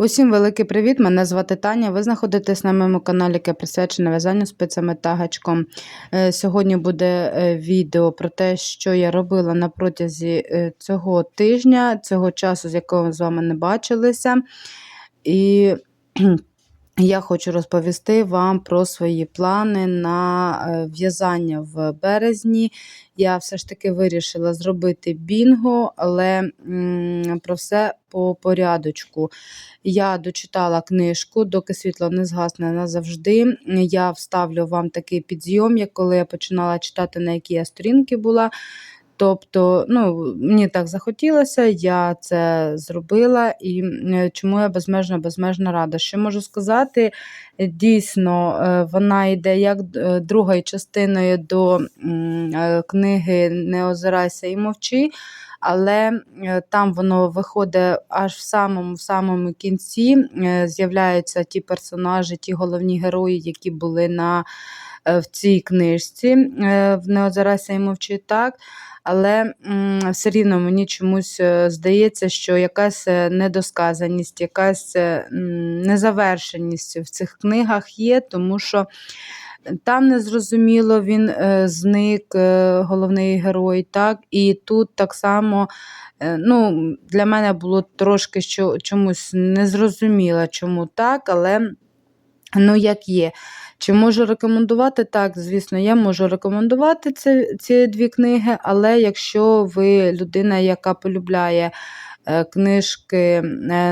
Усім великий привіт! Мене звати Таня. Ви знаходитесь на моєму каналі, яке присвячене в'язанню спицями та гачком. Е, Сьогодні буде е, відео про те, що я робила на протязі е, цього тижня, цього часу, з якого ми з вами не бачилися. І я хочу розповісти вам про свої плани на е, в'язання в березні. Я все ж таки вирішила зробити бінго, але м, про все по порядочку. Я дочитала книжку, доки світло не згасне назавжди. Я вставлю вам такий підйом, як коли я починала читати, на якій я сторінки була. Тобто, ну, мені так захотілося, я це зробила, і е, чому я безмежно безмежно рада. Що можу сказати? Дійсно, е, вона йде як е, другою частиною до книги Не озирайся і мовчи. Але там воно виходить аж в самому в самому кінці. З'являються ті персонажі, ті головні герої, які були на, в цій книжці е, в «Неозирайся і мовчи так. Але все рівно мені чомусь е, здається, що якась е, недосказаність, якась е, незавершеність в цих книгах є, тому що там незрозуміло він е, зник, е, головний герой, так, і тут так само. е, Ну, для мене було трошки чомусь незрозуміло, чому так, але ну, як є. Чи можу рекомендувати? Так, звісно, я можу рекомендувати ці, ці дві книги, але якщо ви людина, яка полюбляє е, книжки е,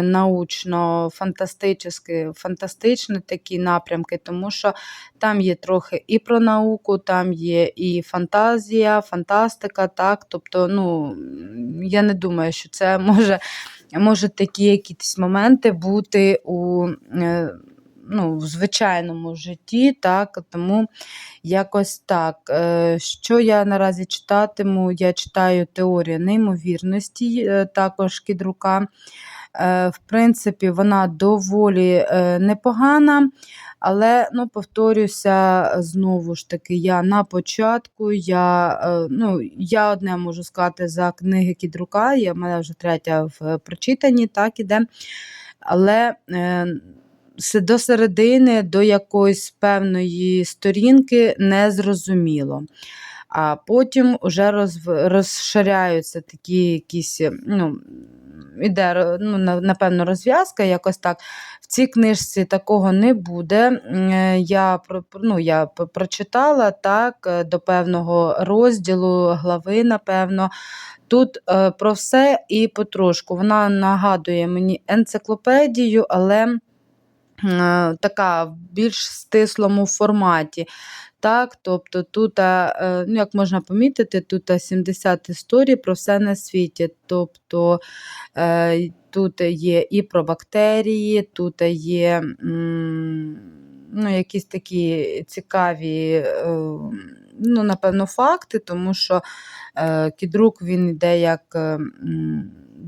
научно-фантастичні, фантастичні такі напрямки, тому що там є трохи і про науку, там є і фантазія, фантастика, так, тобто, ну, я не думаю, що це може, може такі якісь моменти бути у. Ну, в звичайному житті, так, тому якось так. Е, Що я наразі читатиму? Я читаю теорію неймовірності, е, також кідрука. Е, В принципі, вона доволі непогана. Але, ну, повторюся, знову ж таки, я на початку, я, ну, я одне можу сказати за книги Кідрука, я, в мене вже третя в прочитанні, так іде. Але до середини, до якоїсь певної сторінки не зрозуміло. А потім вже розв... розширяються такі якісь, ну, іде, ну, напевно, розв'язка, якось так. В цій книжці такого не буде. Я, ну, я прочитала так, до певного розділу, глави, напевно. Тут е, про все і потрошку. Вона нагадує мені енциклопедію, але така в більш стислому форматі. Так, тобто тут, е, ну, як можна помітити, тут 70 історій про все на світі. Тобто е, тут є і про бактерії, тут є ну, якісь такі цікаві, е, ну, напевно, факти, тому що е, кідрук він йде як.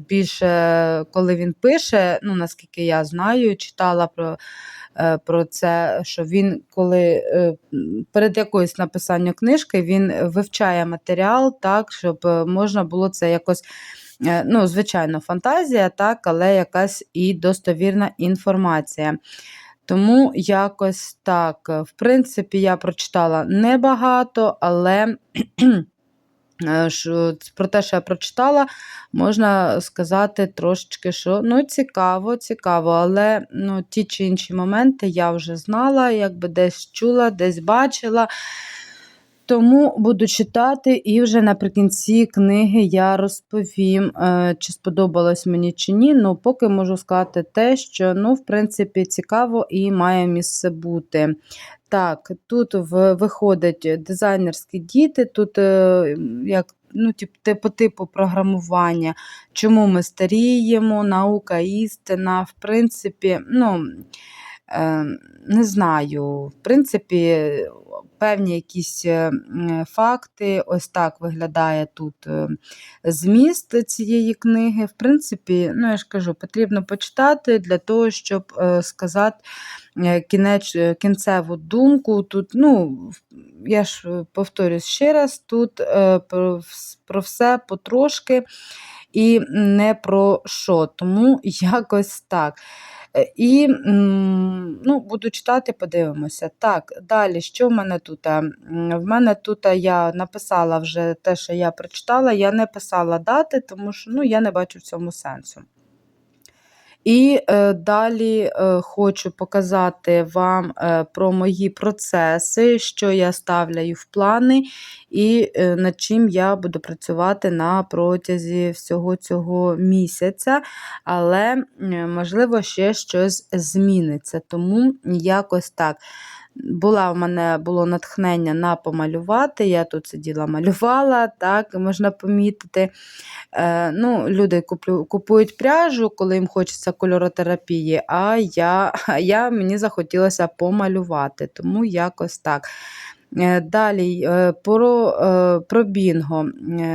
Більше, коли він пише, ну наскільки я знаю, читала про е, про це, що він, коли е, перед якоюсь написанням книжки, він вивчає матеріал так, щоб е, можна було це якось. Ну, звичайно, фантазія, так, але якась і достовірна інформація. Тому якось так. В принципі, я прочитала небагато, але про те, що я прочитала, можна сказати трошечки, що ну, цікаво, цікаво, але ну, ті чи інші моменти я вже знала, якби десь чула, десь бачила. Тому буду читати, і вже наприкінці книги я розповім, е, чи сподобалось мені чи ні. Ну, поки можу сказати те, що, ну, в принципі, цікаво і має місце бути. Так, тут в, виходять дизайнерські діти, тут е, як. Ну, тип, по типу програмування, чому ми старіємо, наука, істина, в принципі, ну, е, не знаю, в принципі, певні якісь е, факти. Ось так виглядає тут е, зміст цієї книги. В принципі, ну я ж кажу, потрібно почитати для того, щоб е, сказати кінеч, е, кінцеву думку. Тут, ну, я ж повторюсь ще раз, тут про все потрошки. і не про що. Тому якось так. Е, І ну, буду читати, подивимося. Так, далі, що в мене тут? В мене тут я написала вже те, що я прочитала, я не писала дати, тому що ну, я не бачу в цьому сенсу. І е, далі е, хочу показати вам е, про мої процеси, що я ставляю в плани, і е, над чим я буду працювати на протязі всього цього місяця. Але, е, можливо, ще щось зміниться. Тому якось так. Була в мене було натхнення на помалювати. Я тут сиділа, малювала, так, можна помітити. Е, ну, Люди куплю, купують пряжу, коли їм хочеться кольоротерапії, а я, я мені захотілося помалювати, тому якось так. Е, Далі е, про е, про бінго.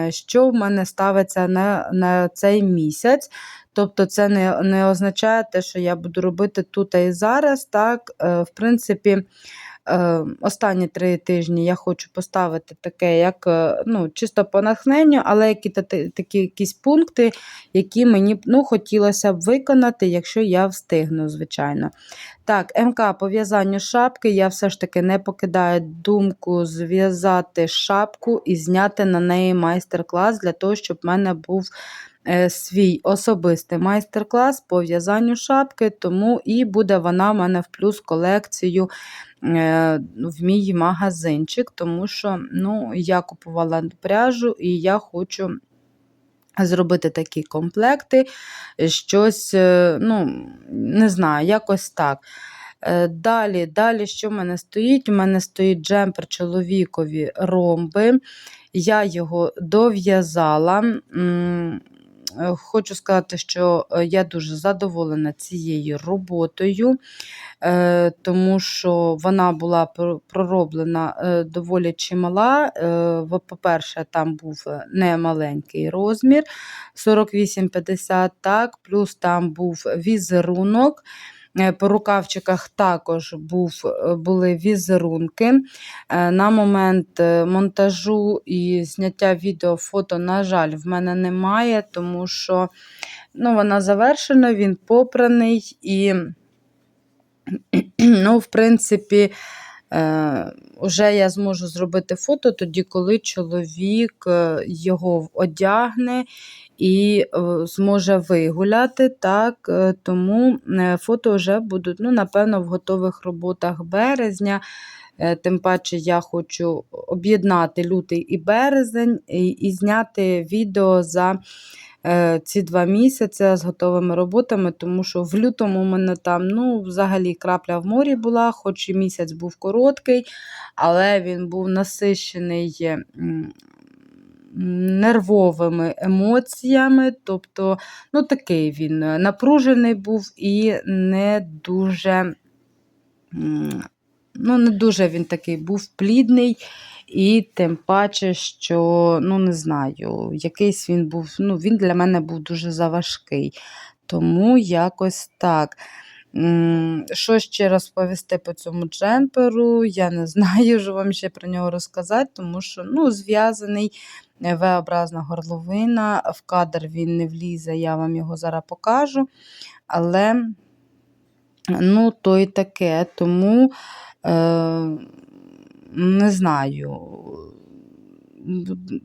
Що в мене ставиться на на цей місяць? Тобто це не не означає те, що я буду робити тут і зараз. Так, В принципі, останні три тижні я хочу поставити таке, як е, ну, чисто по натхненню, але які такі якісь пункти, які мені ну, хотілося б виконати, якщо я встигну, звичайно. Так, МК по в'язанню шапки. Я все ж таки не покидаю думку зв'язати шапку і зняти на неї майстер-клас для того, щоб в мене був е, свій особистий майстер-клас по в'язанню шапки, тому і буде вона в мене в плюс колекцію е, в мій магазинчик, тому що ну, я купувала пряжу і я хочу. Зробити такі комплекти, щось, е, ну, не знаю, якось так. Е, Далі, далі, що в мене стоїть? У мене стоїть джемпер чоловікові ромби. Я його дов'язала. Е, Хочу сказати, що е, я дуже задоволена цією роботою, е, тому що вона була пр- пророблена доволі чимала. По-перше, там був немаленький розмір 48-50, так, плюс там був візерунок. Е, По рукавчиках також був, е, були візерунки. Е, На момент монтажу і зняття відео фото, на жаль, в мене немає, тому що ну, вона завершена, він попраний і, ну, в принципі, е, вже я зможу зробити фото тоді, коли чоловік е, його одягне і е, зможе вигуляти. так, Тому фото вже будуть, ну, напевно, в готових роботах березня. Тим паче я хочу об'єднати лютий і березень і, і зняти відео за ці два місяці з готовими роботами, тому що в лютому у мене там ну, взагалі крапля в морі була, хоч і місяць був короткий, але він був насищений. Нервовими емоціями, тобто, ну, такий він е, напружений був і не дуже, ну, не дуже він такий був плідний, і тим паче, що, ну, не знаю, якийсь він був, ну, він для мене був дуже заважкий. Тому якось так. Що ще розповісти по цьому джемперу? Я не знаю, що вам ще про нього розказати, тому що ну, зв'язаний е, V-образна горловина, в кадр він не влізе, я вам його зараз покажу. Але, ну, то й таке, тому е, не знаю.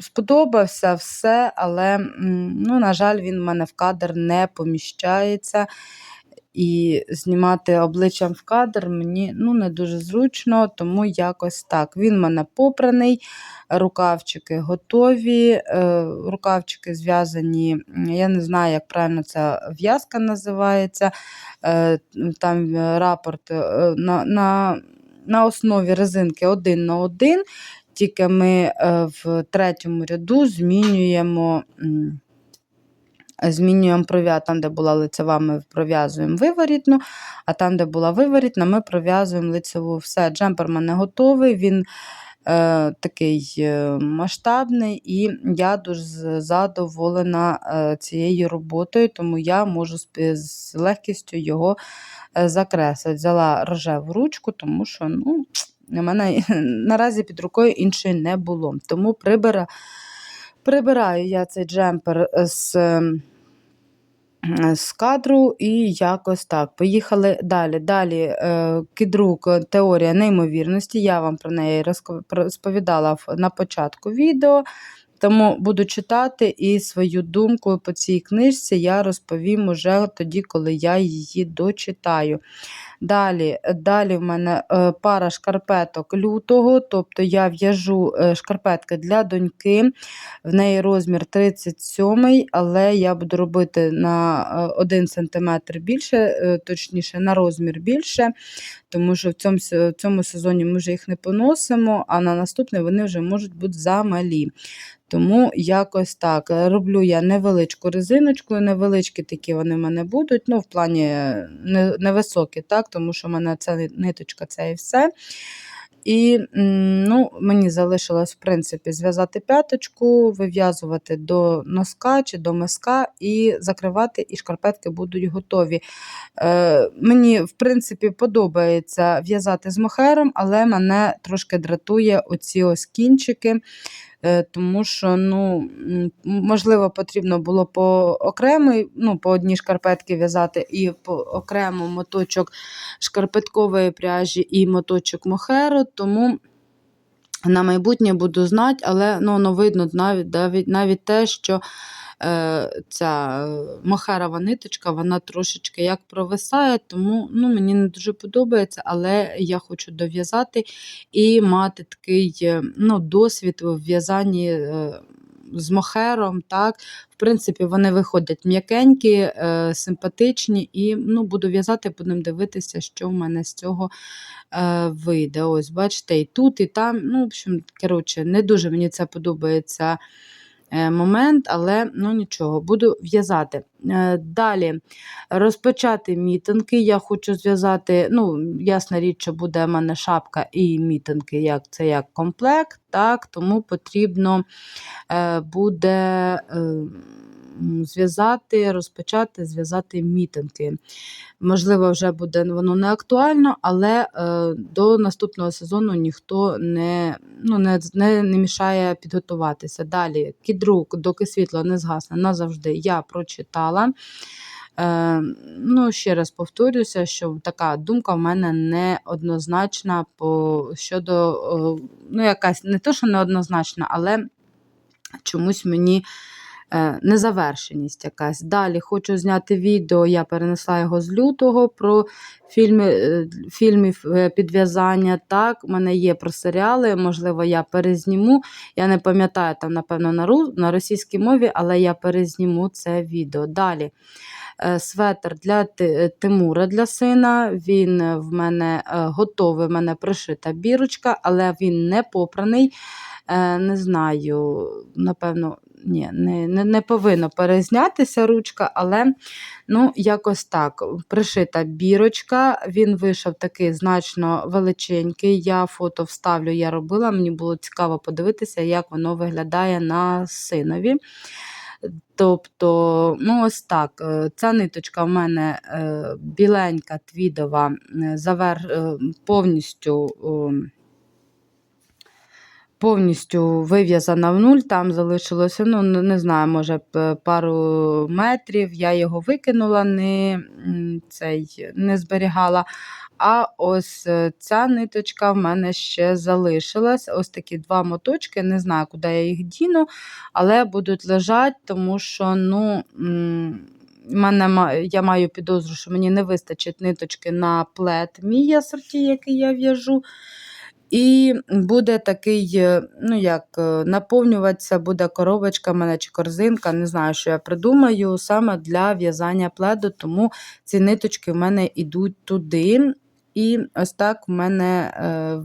Сподобався все, але, ну, на жаль, він в мене в кадр не поміщається. І знімати обличчям в кадр мені ну, не дуже зручно, тому якось так. Він в мене попраний, рукавчики готові, е, рукавчики зв'язані, я не знаю, як правильно ця в'язка називається. Е, Там рапорт е, на, на, на основі резинки один на один, тільки ми е, в третьому ряду змінюємо. Змінюємо пров'я, там, де була лицева, ми пров'язуємо виворітну, а там, де була виворітна, ми пров'язуємо лицеву. Все, джемпер мене готовий, він е, такий е, масштабний, і я дуже задоволена е, цією роботою, тому я можу з легкістю його е, закреслити. Взяла рожеву ручку, тому що ну, у мене наразі під рукою іншої не було. Тому прибира. Прибираю я цей джемпер з, з кадру і якось так. Поїхали далі. Далі е, кідрук теорія неймовірності. Я вам про неї розповідала на початку відео. Тому буду читати і свою думку по цій книжці я розповім уже тоді, коли я її дочитаю. Далі, далі в мене е, пара шкарпеток лютого, тобто я в'яжу е, шкарпетки для доньки. В неї розмір 37, але я буду робити на е, 1 см більше, е, точніше, на розмір більше, тому що в цьому, в цьому сезоні ми вже їх не поносимо, а на наступний вони вже можуть бути замалі. Тому якось так. Е, Роблю я невеличку резиночку, невеличкі такі вони в мене будуть. Ну, в плані е, невисокі, так, тому що в мене це ниточка, це і все. І ну, мені залишилось, в принципі, зв'язати п'яточку, вив'язувати до носка чи до миска і закривати, і шкарпетки будуть готові. Е, мені, в принципі, подобається в'язати з мохером, але мене трошки дратує оці ось кінчики. Е, Тому що, ну, можливо, потрібно було по окремій, ну, по одній шкарпетки в'язати і по окремо моточок шкарпеткової пряжі і моточок мохеру, тому на майбутнє буду знати, але ну, ну видно навіть, навіть, навіть те, що е, ця е, мохерова ниточка, вона трошечки як провисає, тому ну, мені не дуже подобається, але я хочу дов'язати і мати такий е, ну, досвід в в'язанні. е, З мохером, так, в принципі, вони виходять м'якенькі, е, симпатичні, і ну, буду в'язати, будемо дивитися, що в мене з цього е, вийде. Ось, бачите, і тут, і там. Ну, в общем, коротше, не дуже мені це подобається момент, але ну нічого, буду в'язати. Е, Далі розпочати мітинги. Я хочу зв'язати, ну, ясна річ, що буде в мене шапка і мітинги, як це як комплект, так, тому потрібно е, буде. Зв'язати, розпочати зв'язати мітинги. Можливо, вже буде воно не актуально, але е, до наступного сезону ніхто не, ну, не, не, не мішає підготуватися. Далі, кідрук, доки світло не згасне назавжди, я прочитала. Е, ну, ще раз повторюся, що така думка в мене неоднозначна по щодо, ну, якась не то, що неоднозначна, але чомусь мені незавершеність якась. Далі хочу зняти відео, я перенесла його з лютого про фільми, е, фільмів е, підв'язання. Так, у мене є про серіали, можливо, я перезніму. Я не пам'ятаю там, напевно, на, ру, на російській мові, але я перезніму це відео. Далі. е, Светр для Тимура для сина. Він е, в мене е, готовий, в мене пришита бірочка, але він не попраний. Е, Не знаю, напевно, ні, не, не, не повинно перезнятися ручка, але ну, якось так. Пришита бірочка, він вийшов такий значно величенький. Я фото вставлю, я робила. Мені було цікаво подивитися, як воно виглядає на синові. Тобто, ну ось так, е, ця ниточка в мене е, біленька, твідова, е, завер, повністю. Повністю вив'язана в нуль, там залишилося, ну, не не знаю, може пару метрів. Я його викинула, не, цей, не зберігала. А ось е, ця ниточка в мене ще залишилась. Ось такі два моточки. Не знаю, куди я їх діну, але будуть лежати, тому що, ну. Мене, я маю підозру, що мені не вистачить ниточки на плет мій асорті, який я в'яжу. І буде такий, е, ну як, е, наповнюватися буде коробочка мене чи корзинка, не знаю, що я придумаю, саме для в'язання пледу, тому ці ниточки в мене йдуть туди. І ось так в мене е,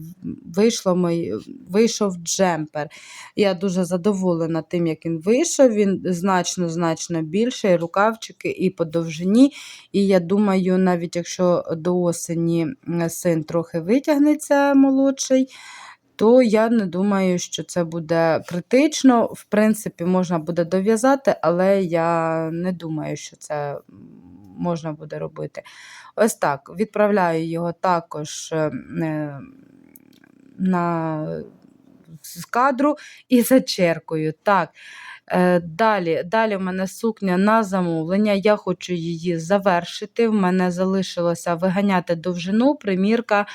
вийшло мой, вийшов джемпер. Я дуже задоволена тим, як він вийшов. Він значно-значно більший, рукавчики і по довжині. І я думаю, навіть якщо до осені син трохи витягнеться молодший, то я не думаю, що це буде критично. В принципі, можна буде дов'язати, але я не думаю, що це можна буде робити. Ось так. Відправляю його також е, е, на з кадру і зачеркую. Так. Е, Далі, далі в мене сукня на замовлення. Я хочу її завершити. В мене залишилося виганяти довжину, примірка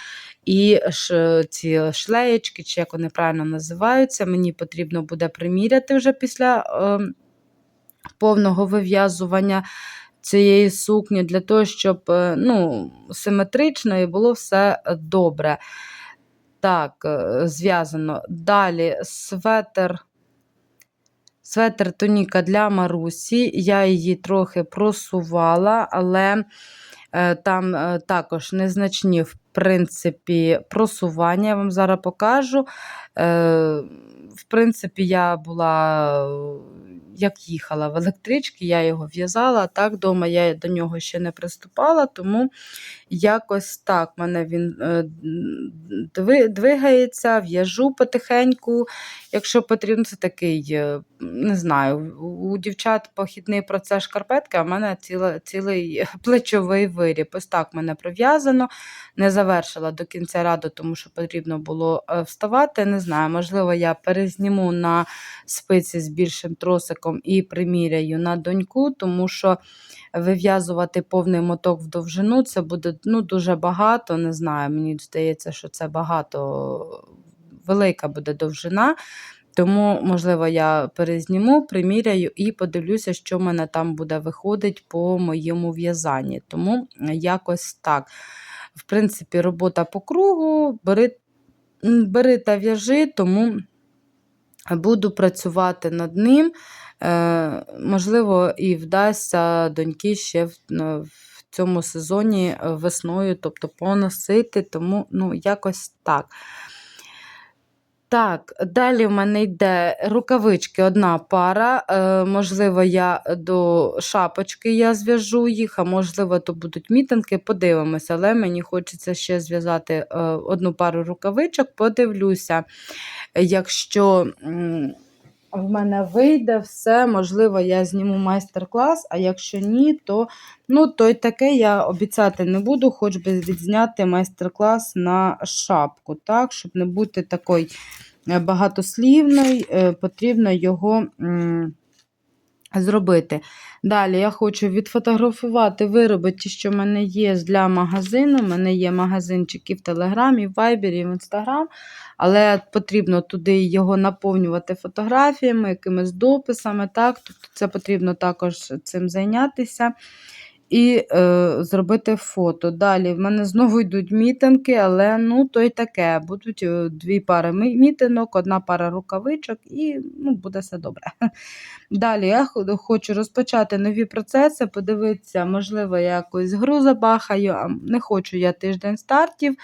і ш, ці шлеєчки, чи як вони правильно називаються. Мені потрібно буде приміряти вже після е, повного вив'язування цієї сукні, для того, щоб е, ну, симетрично і було все добре. Так, е, зв'язано. Далі светр. Светр тоніка для Марусі. Я її трохи просувала, але е, там також незначні, в принципі, просування. Я вам зараз покажу. В принципі, я була, як їхала в електричці, я його в'язала. Так, вдома я до нього ще не приступала, тому якось так мене він е, двигається, в'яжу потихеньку. Якщо потрібно, це такий, е, не знаю, у дівчат похідний процес шкарпетки, а в мене ціла, цілий плечовий виріб. Ось так мене пров'язано. Не завершила до кінця раду, тому що потрібно було е, вставати. Не знаю, можливо, я перезніму на спиці з більшим тросиком і приміряю на доньку, тому що вив'язувати повний моток в довжину це буде ну, дуже багато. Не знаю, мені здається, що це багато велика буде довжина. Тому, можливо, я перезніму, приміряю і подивлюся, що в мене там буде виходить по моєму в'язанні. Тому якось так. В принципі, робота по кругу, бери, бери та в'яжи, тому буду працювати над ним. Е, можливо, і вдасться доньки ще в, цьому сезоні е, весною, тобто поносити, тому ну, якось так. Так, далі в мене йде рукавички, одна пара. Е, можливо, я до шапочки я зв'яжу їх, а можливо, то будуть мітинги, подивимося, але мені хочеться ще зв'язати е, одну пару рукавичок, подивлюся. Якщо в мене вийде все, можливо, я зніму майстер-клас, а якщо ні, то ну, то й таке я обіцяти не буду, хоч би відзняти майстер-клас на шапку, так, щоб не бути такою е, багатослівною, е, потрібно його зробити. Далі я хочу відфотографувати вироби, ті, що в мене є для магазину. У мене є магазинчики в Телеграмі, в Вайбері, в Інстаграм, але потрібно туди його наповнювати фотографіями, якимись дописами. так, Тобто це потрібно також цим зайнятися. І е, зробити фото. Далі в мене знову йдуть мітинги, але ну, то й таке. Будуть е, дві пари мітинок, одна пара рукавичок, і ну, буде все добре. Далі я хочу розпочати нові процеси, подивитися, можливо, я якусь гру забахаю, а не хочу я тиждень стартів.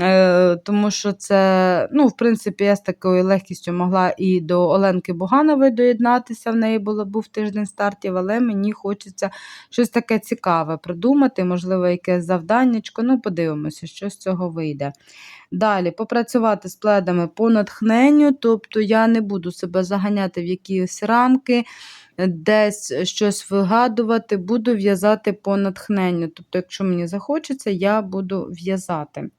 Е, тому що це, ну, в принципі, я з такою легкістю могла і до Оленки Буганової доєднатися. В неї було, був тиждень стартів, але мені хочеться щось таке цікаве придумати, можливо, якесь завданнячко. Ну, подивимося, що з цього вийде. Далі попрацювати з пледами по натхненню, тобто я не буду себе заганяти в якісь рамки, десь щось вигадувати, буду в'язати по натхненню. Тобто, якщо мені захочеться, я буду в'язати.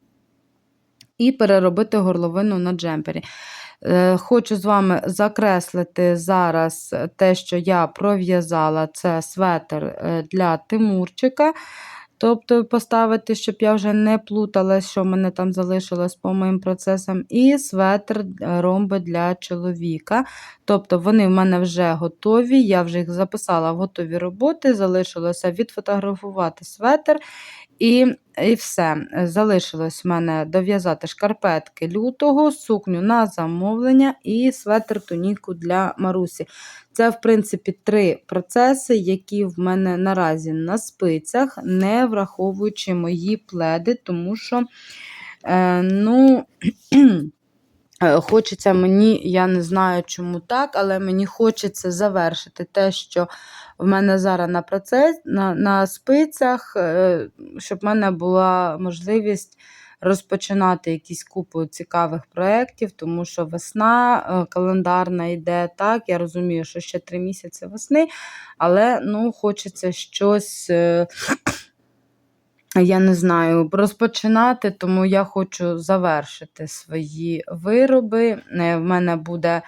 І переробити горловину на джемпері. Е, Хочу з вами закреслити зараз те, що я пров'язала, це светр е, для Тимурчика. Тобто поставити, щоб я вже не плутала, що в мене там залишилось по моїм процесам. І светр е, ромби для чоловіка. Тобто вони в мене вже готові, я вже їх записала в готові роботи, залишилося відфотографувати светр. І, і все. Залишилось в мене дов'язати шкарпетки лютого, сукню на замовлення і светр туніку для Марусі. Це, в принципі, три процеси, які в мене наразі на спицях, не враховуючи мої пледи, тому що, е, ну. Е, Хочеться мені, я не знаю, чому так, але мені хочеться завершити те, що в мене зараз на процес, на, на спицях, е, щоб в мене була можливість розпочинати якісь купу цікавих проєктів, тому що весна е, календарна йде так. Я розумію, що ще три місяці весни, але ну, хочеться щось. Я не знаю, розпочинати, тому я хочу завершити свої вироби. Е, В мене буде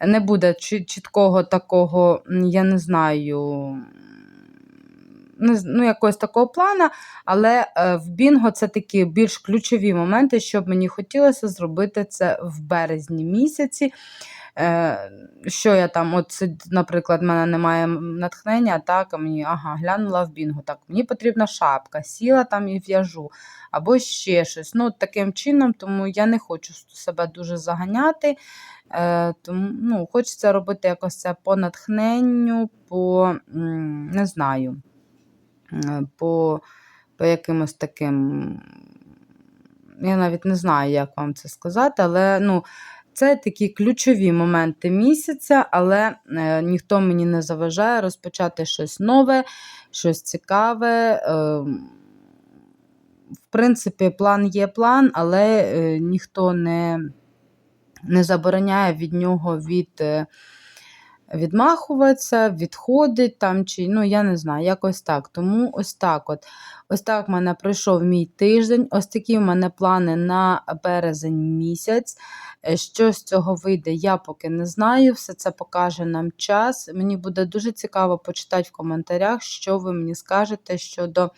не буде чіткого такого, я не знаю, ну, якогось такого плана, але е, в Бінго це такі більш ключові моменти, що мені хотілося зробити це в березні місяці. Е, що я там, от, наприклад, в мене немає натхнення, так, а мені ага, глянула в Бінго, так, мені потрібна шапка, сіла там і в'яжу, або ще щось. Ну, таким чином, тому я не хочу себе дуже заганяти. Е, тому ну, хочеться робити якось це по натхненню, по не знаю, по, по якимось таким. Я навіть не знаю, як вам це сказати, але ну, це такі ключові моменти місяця, але е, ніхто мені не заважає розпочати щось нове, щось цікаве. Е, в принципі, план є план, але е, ніхто не, не забороняє від нього від. Е, Відмахуватися, відходить там, чи ну я не знаю, якось так. Тому ось так от. Ось так в мене пройшов мій тиждень. Ось такі в мене плани на березень місяць. Е, Що з цього вийде, я поки не знаю. Все це покаже нам час. Мені буде дуже цікаво почитати в коментарях, що ви мені скажете щодо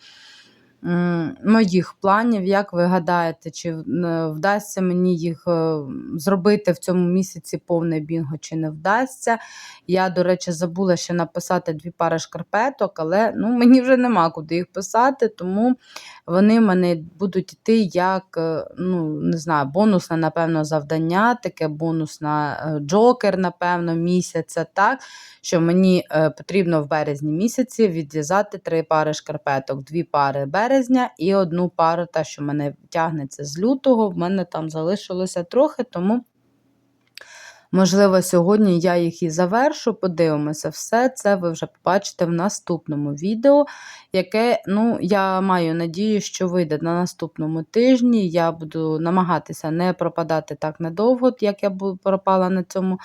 моїх планів. Як ви гадаєте, чи е, вдасться мені їх е, зробити в цьому місяці повне бінго, чи не вдасться. Я, до речі, забула ще написати дві пари шкарпеток, але ну, мені вже нема куди їх писати, тому вони в мене будуть йти як, е, ну, не знаю, бонусне, напевно, завдання, таке бонусна джокер, напевно, місяця, так, що мені потрібно в березні місяці відв'язати три пари шкарпеток, дві пари березня і одну пару, та, що мене тягнеться з лютого, в мене там залишилося трохи, тому. Можливо, сьогодні я їх і завершу, подивимося. Все це ви вже побачите в наступному відео, яке, ну, я маю надію, що вийде на наступному тижні. Я буду намагатися не пропадати так надовго, як я пропала на цьому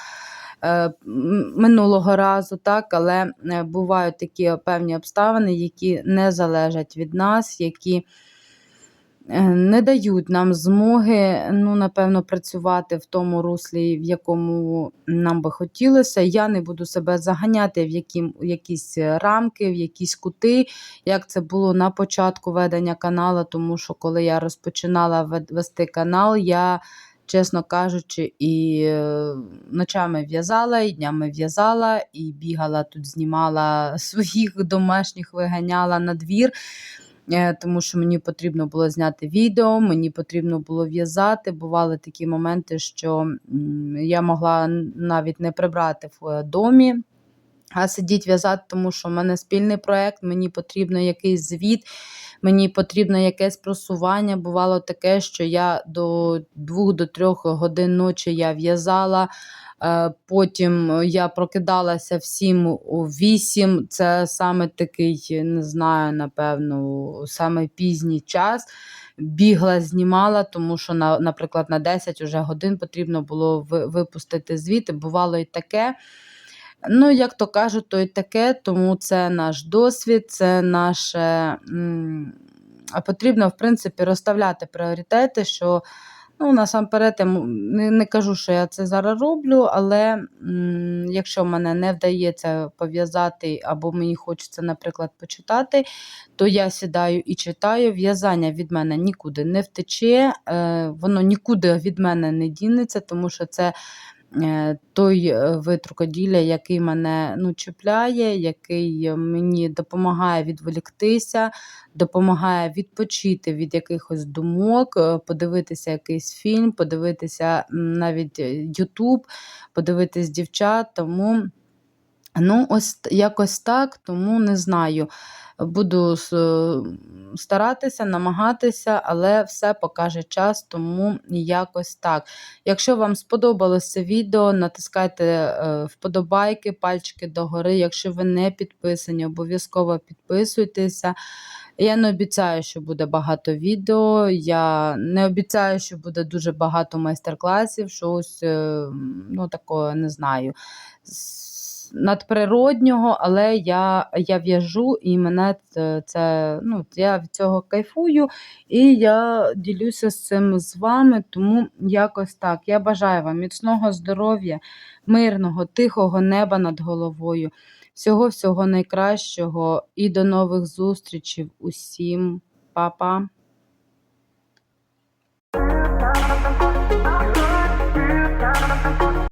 минулого разу, так, але е, бувають такі певні обставини, які не залежать від нас, які е, не дають нам змоги, ну, напевно, працювати в тому руслі, в якому нам би хотілося. Я не буду себе заганяти в які, в якісь рамки, в якісь кути, як це було на початку ведення каналу, тому що коли я розпочинала вести канал, я. Чесно кажучи, і е, ночами в'язала, і днями в'язала, і бігала тут, знімала своїх домашніх, виганяла на двір. Е, тому що мені потрібно було зняти відео, мені потрібно було в'язати. Бували такі моменти, що я могла навіть не прибрати в е, домі. А сидіть в'язати, тому що в мене спільний проєкт, мені потрібно якийсь звіт, мені потрібно якесь просування. Бувало таке, що я до 2-3 годин ночі я в'язала. е, Потім я прокидалася в 7 у 8. Це саме такий, не знаю, напевно, саме пізній час. Бігла, знімала, тому що, на, наприклад, на 10 уже годин потрібно було випустити звіти. Бувало і таке. Ну, як то кажуть, то й таке, тому це наш досвід, це наше. А потрібно, в принципі, розставляти пріоритети, що ну, насамперед, я не, не кажу, що я це зараз роблю, але м, якщо мене не вдається пов'язати, або мені хочеться, наприклад, почитати, то я сідаю і читаю. В'язання від мене нікуди не втече, е, воно нікуди від мене не дінеться, тому що це той е, вид рукоділля, який мене ну, чіпляє, який е, мені допомагає відволіктися, допомагає відпочити від якихось думок, е, подивитися якийсь фільм, подивитися навіть Ютуб, подивитись дівчат. Тому ну, ось якось так, тому не знаю. Буду старатися, намагатися, але все покаже час, тому якось так. Якщо вам сподобалось це відео, натискайте е, вподобайки, пальчики догори. Якщо ви не підписані, обов'язково підписуйтеся. Я не обіцяю, що буде багато відео. Я не обіцяю, що буде дуже багато майстер-класів, щось, е, ну, такого не знаю. Надприроднього, але я я в'яжу і мене це, це, ну, я від цього кайфую, і я ділюся з цим з вами, тому якось так. Я бажаю вам міцного здоров'я, мирного, тихого неба над головою, всього-всього найкращого і до нових зустрічей усім. Па-па!